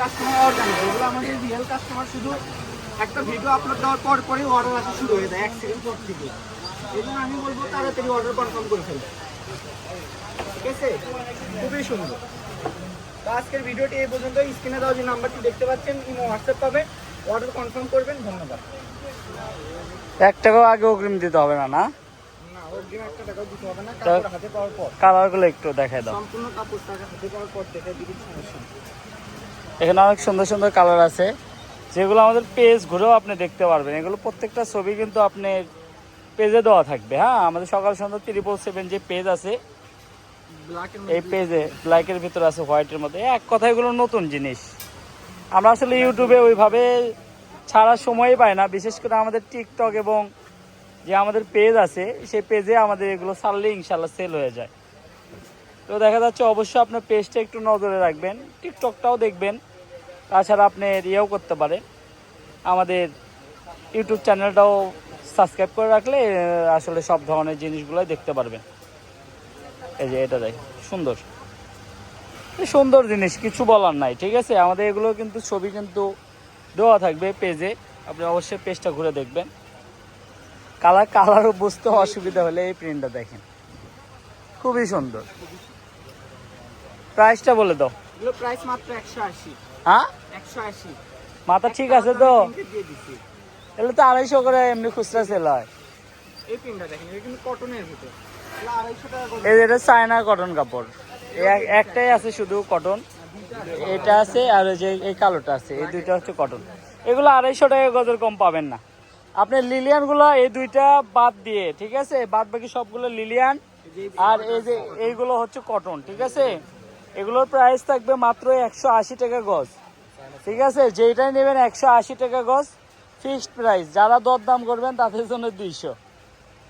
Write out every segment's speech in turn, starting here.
Customer organic এগুলো আমাদের real customer শুধু একটা ভিডিও আপলোড দেওয়ার পর পরে অর্ডার আসা শুরু হয়ে যায় এক সেকেন্ড পর থেকে। এই জন্য আমি বলব তাড়াতাড়ি অর্ডার কনফার্ম করে ফেলবে ঠিক আছে? খুবই সুন্দর। তো আজকের ভিডিওটি এই পর্যন্ত স্ক্রিনে দেওয়া যে নাম্বারটি দেখতে পাচ্ছেন ইমো হোয়াটসঅ্যাপ পাবে অর্ডার কনফার্ম করবেন। ধন্যবাদ। এক টাকাও আগে অগ্রিম দিতে হবে না না? কালারগুলো একটু দেখাই দাও। সম্পূর্ণ কাপড় টাকা হাতে পাওয়ার পর দেখে দিকে সমস্যা। এখানে অনেক সুন্দর সুন্দর কালার আছে। যেগুলো আমাদের পেজ ঘুরেও আপনি দেখতে পারবেন। এগুলো প্রত্যেকটা ছবি কিন্তু আপনি পেজে দেওয়া থাকবে হ্যাঁ? আমাদের সকাল সন্ধ্যা ত্রিপল সেভেন যে পেজ আছে এই পেজে ব্ল্যাকের ভিতরে আছে হোয়াইটের মধ্যে। এক কথা এগুলো নতুন জিনিস। আমরা আসলে ইউটিউবে ওইভাবে ছাড়ার সময়ই পাই না। বিশেষ করে আমাদের টিকটক এবং যে আমাদের পেজ আছে সেই পেজে আমাদের এগুলো ছাড়লে ইনশাল্লাহ সেল হয়ে যায়। তো দেখা যাচ্ছে অবশ্যই আপনার পেজটা একটু নজরে রাখবেন। টিকটকটাও দেখবেন। তাছাড়া আপনি ইয়েও করতে পারেন। আমাদের ইউটিউব চ্যানেলটাও সাবস্ক্রাইব করে রাখলে আসলে সব ধরনের জিনিসগুলোই দেখতে পারবেন। এই যে এটা দেখ, সুন্দর। সুন্দর জিনিস, কিছু বলার নাই, ঠিক আছে? আমাদের এগুলো কিন্তু ছবি কিন্তু দেওয়া থাকবে পেজে। আপনি অবশ্যই পেজটা ঘুরে দেখবেন। কালার কালারও বুঝতে অসুবিধা হলে এই প্রিন্টটা দেখেন। খুবই সুন্দর। প্রাইসটা বলে দাও। এগুলো প্রাইস মাত্র একশো আশি। হ্যাঁ? একশো আশি। মাথা ঠিক আছে তো? এগুলো তো আড়াইশো করে এমনি খুচরা সেল হয়। এই পিনটা দেখেন এটা কিন্তু কটনের ভিতর। এটা চায়না কটন কাপড়। এক- একটাই আছে শুধু কটন এটা আছে আর যে এই কালোটা আছে এই দুইটা হচ্ছে কটন এগুলো আড়াইশো টাকা গজের কম পাবেন না। আপনি লিলিয়ানগুলো এই দুইটা বাদ দিয়ে ঠিক আছে? বাদ বাকি সবগুলো লিলিয়ান আর এই যে এইগুলো হচ্ছে কটন ঠিক আছে? এগুলোর প্রাইস থাকবে মাত্র একশো আশি টাকা গজ। ঠিক আছে? যেইটাই নেবেন একশো আশি টাকা গজ ফিক্সড প্রাইস যারা দরদাম করবেন তাদের জন্য দুইশো।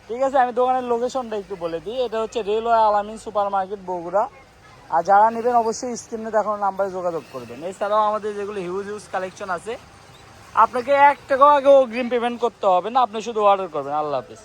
ঠিক আছে? আমি দোকানের লোকেশনটা একটু বলে দিই। এটা হচ্ছে রেলওয়ে আলামিন সুপার মার্কেট বগুড়া। আর যারা নেবেন অবশ্যই স্ক্রিনে দেখানো নাম্বারে যোগাযোগ করবেন। এছাড়াও আমাদের যেগুলো হিউজ হিউজ কালেকশন আছে, আপনাকে এক টাকাও আগে অগ্রিম পেমেন্ট করতে হবে না। আপনি শুধু অর্ডার করবেন। আল্লাহ হাফিজ।